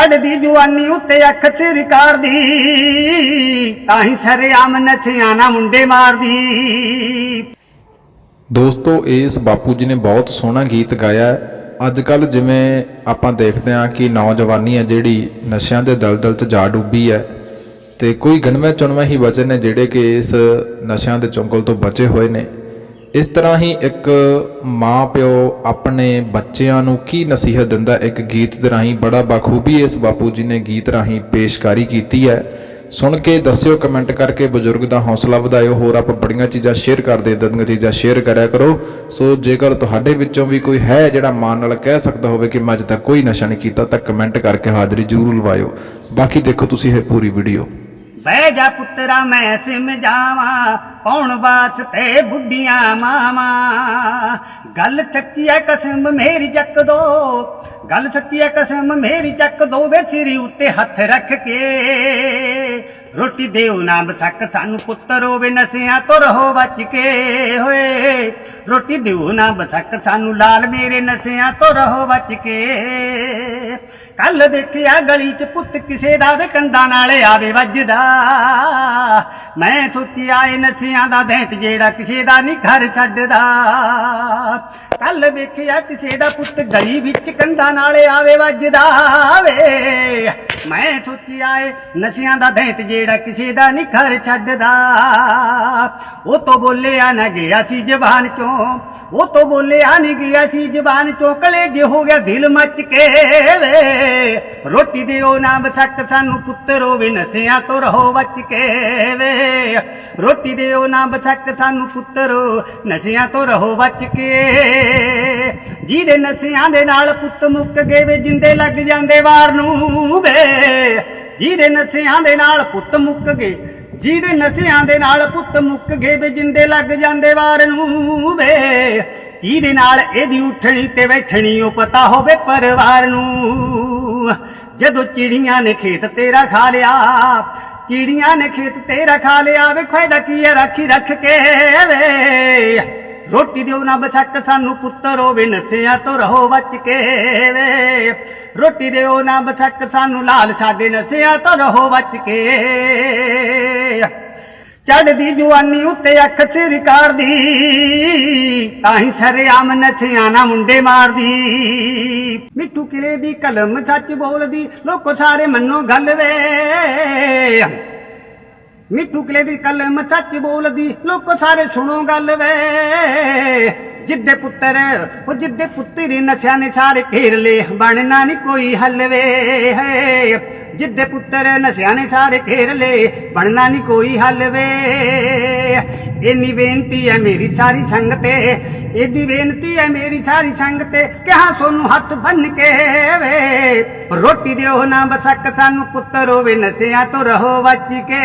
ਚੜਦੀ ਜਵਾਨੀ ਉੱਤੇ ਅੱਖ ਸਿਰਕਾਰ ਦੀ ਤਾਂ ਹੀ ਸਰੇਆਮ ਨਸ਼ਿਆਂ ਮੁੰਡੇ ਮਾਰਦੀ। ਦੋਸਤੋ, ਇਸ ਬਾਪੂ ਜੀ ਨੇ ਬਹੁਤ ਸੋਹਣਾ ਗੀਤ ਗਾਇਆ। ਅੱਜ ਕੱਲ ਜਿਵੇਂ ਆਪਾਂ ਦੇਖਦੇ ਹਾਂ ਕਿ ਨੌਜਵਾਨੀ ਹੈ ਜਿਹੜੀ ਨਸ਼ਿਆਂ ਦੇ ਦਲਦਲ 'ਚ ਜਾ ਡੁੱਬੀ ਹੈ ਤੇ ਕੋਈ ਗਿਣਵੇਂ ਚੁਣਵੇਂ ਹੀ ਬਚੇ ਨੇ ਜਿਹੜੇ ਕਿ ਇਸ ਨਸ਼ਿਆਂ ਦੇ ਚੁੰਗਲ ਤੋਂ ਬਚੇ ਹੋਏ ਨੇ। ਇਸ ਤਰ੍ਹਾਂ ਹੀ ਇੱਕ ਮਾਂ ਪਿਓ ਆਪਣੇ ਬੱਚਿਆਂ ਨੂੰ ਕੀ ਨਸੀਹਤ ਦਿੰਦਾ ਇੱਕ ਗੀਤ ਦੇ ਰਾਹੀਂ ਬੜਾ ਬਖੂਬੀ ਇਸ ਬਾਪੂ ਜੀ ਨੇ ਗੀਤ ਰਾਹੀਂ ਪੇਸ਼ਕਾਰੀ ਕੀਤੀ ਹੈ। ਸੁਣ ਕੇ ਦੱਸਿਓ, ਕਮੈਂਟ ਕਰਕੇ ਬਜ਼ੁਰਗ ਦਾ ਹੌਸਲਾ ਵਧਾਇਓ। ਹੋਰ ਆਪਾਂ ਬੜੀਆਂ ਚੀਜ਼ਾਂ ਸ਼ੇਅਰ ਕਰਦੇ ਇਦਾਂ ਦੀਆਂ ਚੀਜ਼ਾਂ ਸ਼ੇਅਰ ਕਰਿਆ ਕਰੋ। ਸੋ ਜੇਕਰ ਤੁਹਾਡੇ ਵਿੱਚੋਂ ਵੀ ਕੋਈ ਹੈ ਜਿਹੜਾ ਮਾਣ ਨਾਲ ਕਹਿ ਸਕਦਾ ਹੋਵੇ ਕਿ ਮੈਂ ਅੱਜ ਤੱਕ ਕੋਈ ਨਸ਼ਾ ਨਹੀਂ ਕੀਤਾ, ਤਾਂ ਕਮੈਂਟ ਕਰਕੇ ਹਾਜ਼ਰੀ ਜ਼ਰੂਰ ਲਵਾਇਓ। ਬਾਕੀ ਦੇਖੋ ਤੁਸੀਂ ਇਹ ਪੂਰੀ ਵੀਡੀਓ। ਬਹਿ ਜਾ ਪੁੱਤਰਾ, ਮੈਂ ਸਿਮ ਜਾਵਾਂ, ਪੌਣ ਵਾਸਤੇ ਬੁੱਢੀਆਂ ਮਾਵਾਂ। ਗੱਲ ਸੱਚੀ ਐ, ਕਸਮ ਮੇਰੀ ਚੱਕ ਦੋ। ਗੱਲ ਸੱਚੀ ਐ, ਕਸਮ ਮੇਰੀ ਚੱਕ ਦੋ, ਵੇ ਸਿਰੀ ਉੱਤੇ ਹੱਥ ਰੱਖ ਕੇ। ਰੋਟੀ ਦਿਓ ਨਾ ਬਸਕ ਸਾਨੂੰ ਪੁੱਤਰ ਹੋਵੇ ਨਸਿਆਂ ਤੋਂ ਰਹੋ ਬਚ ਕੇ। ਹੋਏ ਰੋਟੀ ਦਿਓ ਨਾ ਬਸਕ ਸਾਨੂੰ ਲਾਲ ਮੇਰੇ ਨਸਿਆਂ ਤੋਂ ਰਹੋ ਬਚ ਕੇ। ਕੱਲ ਦੇਖਿਆ ਗਲੀ 'ਚ ਪੁੱਤ ਕਿਸੇ ਦਾ ਵੇ ਕੰਧਾਂ ਨਾਲ ਆਵੇ ਵੱਜਦਾ। ਮੈਂ ਸੋਚਿਆ ਏ ਨਸਿਆਂ ਦਾ ਦੈਂਤ ਜਿਹੜਾ ਕਿਸੇ ਦਾ ਨਹੀਂ ਘਰ ਛੱਡਦਾ। ਕੱਲ ਵੇਖਿਆ ਕਿਸੇ ਦਾ ਪੁੱਤ ਗਲੀ ਵਿੱਚ ਕੰਧਾਂ ਨਾਲ ਆਵੇ ਵੱਜਦਾ ਵੇ। ਮੈਂ ਸੋਚਿਆ ਏ ਨਸਿਆਂ ਦਾ ਦੈਂਤ ਜਿਹੜਾ ਕਿਸੇ ਦਾ ਨਹੀਂ ਘਰ ਛੱਡਦਾ। ਉਹ ਤੋਂ ਬੋਲਿਆ ਨਾ ਗਿਆ ਸੀ ਜ਼ਬਾਨ ਚੋਂ ਉਹ ਤੋਂ ਬੋਲਿਆ ਨਹੀਂ ਗਿਆ ਸੀ ਜ਼ਬਾਨ ਚੋਂ ਕਲੇਜ ਹੋ ਗਿਆ ਦਿਲ ਮੱਚ ਕੇ ਵੇ। ਰੋਟੀ ਦਿਓ ਨਾ ਬਸਕ ਸਾਨੂੰ ਪੁੱਤਰ ਹੋਵੇ ਨਸਿਆਂ ਤੋਂ ਰਹੋ ਬਚ ਕੇ ਵੇ। ਰੋਟੀ ਦਿਓ ਨਾ ਬਸਕ ਸਾਨੂੰ ਪੁੱਤਰ ਨਸਿਆਂ ਤੋਂ ਰਹੋ ਬਚ ਕੇ। ਜਿਹਦੇ ਨਸਿਆਂ ਦੇ ਨਾਲ ਪੁੱਤ ਮੁੱਕ ਗਏ ਵੇ, ਜਿੰਦੇ ਲੱਗ ਜਾਂਦੇ ਵਾਰ ਨੂੰ ਵੇ। ਜਿਹਦੇ ਨਸਿਆਂ ਦੇ ਨਾਲ ਪੁੱਤ ਮੁੱਕ ਗਏ ਜਿਹਦੇ ਨਸਿਆਂ ਦੇ ਨਾਲ ਪੁੱਤ ਮੁੱਕ ਗਏ ਵੇ, ਜਿੰਦੇ ਲੱਗ ਜਾਂਦੇ ਵਾਰ ਨੂੰ ਵੇ। ਇਹਦੇ ਨਾਲ ਇਹਦੀ ਉੱਠਣੀ ਤੇ ਬੈਠਣੀ ਉਹ ਪਤਾ ਹੋਵੇ ਪਰਿਵਾਰ ਨੂੰ। ਜਦੋਂ ਚਿੜੀਆਂ ਨੇ ਖੇਤ ਤੇਰਾ ਖਾ ਲਿਆ, ਚਿੜੀਆਂ ਨੇ ਖੇਤ ਤੇਰਾ ਖਾ ਲਿਆ ਵੇ ਫਾਇਦਾ ਕੀ ਹੈ, ਰਾਖੀ ਰੱਖ ਕੇ ਵੇ। ਰੋਟੀ ਦਿਓ ਨਾ ਬਸਕ ਸਾਨੂੰ ਪੁੱਤਰ ਹੋਵੇ ਨਸਿਆਂ ਤੋਂ ਰਹੋ ਬਚ ਕੇ ਵੇ। ਰੋਟੀ ਦਿਓ ਨਾ ਬਸਕ ਸਾਨੂੰ ਲਾਲ ਸਾਡੇ ਨਸਿਆਂ ਤੋਂ ਰਹੋ ਬਚ ਕੇ। ਚੜਦੀ ਜਵਾਨੀ ਉੱਤੇ ਅੱਖ ਸਿਰਕਾਰ ਦੀ ਤਾਂ ਹੀ ਸਰੇਆਮ ਨਸਿਆਂ ਨਾ ਮੁੰਡੇ ਮਾਰਦੀ। ਮਿੱਠੂ ਕਿਲੇ ਦੀ ਕਲਮ ਸੱਚ ਬੋਲਦੀ, ਲੋਕੋ ਸਾਰੇ ਮੰਨੋ ਗੱਲ ਵੇ। ਮਿੱਠੂ ਕਿਲੇ ਦੀ ਕਲਮ ਸੱਚ ਬੋਲਦੀ, ਲੋਕੋ ਸਾਰੇ ਸੁਣੋ ਗੱਲ ਵੇ। ਜਿੱਦੇ ਪੁੱਤਰ, ਉਹ ਜਿੱਦੇ ਪੁੱਤਰ ਨਸ਼ਿਆਂ ਨੇ ਸਾਰੇ ਘੇਰ ਲੇ ਬਣਨਾ ਨਹੀਂ ਕੋਈ ਹੱਲ ਵੇ। ਜਿੱਦੇ ਪੁੱਤਰ ਨਸ਼ਿਆਂ ਨੇ ਸਾਰੇ ਘੇਰ ਲੇ ਬਣਨਾ ਨਹੀਂ ਕੋਈ ਹੱਲ ਵੇ। ਇੰਨੀ ਬੇਨਤੀ ਹੈ ਮੇਰੀ ਸਾਰੀ ਸੰਗਤ ਤੇ ਇਹਦੀ ਬੇਨਤੀ ਹੈ ਮੇਰੀ ਸਾਰੀ ਸੰਗਤ ਕਿਹਾ ਸੋਨੂੰ ਹੱਥ ਬੰਨ ਕੇ ਵੇ। ਰੋਟੀ ਦਿਓ ਨਾ ਬਸਕ, ਸਾਨੂੰ ਪੁੱਤਰ ਹੋਵੇ ਨਸ਼ਿਆਂ ਤੋਂ ਰਹੋ ਬਚ ਕੇ।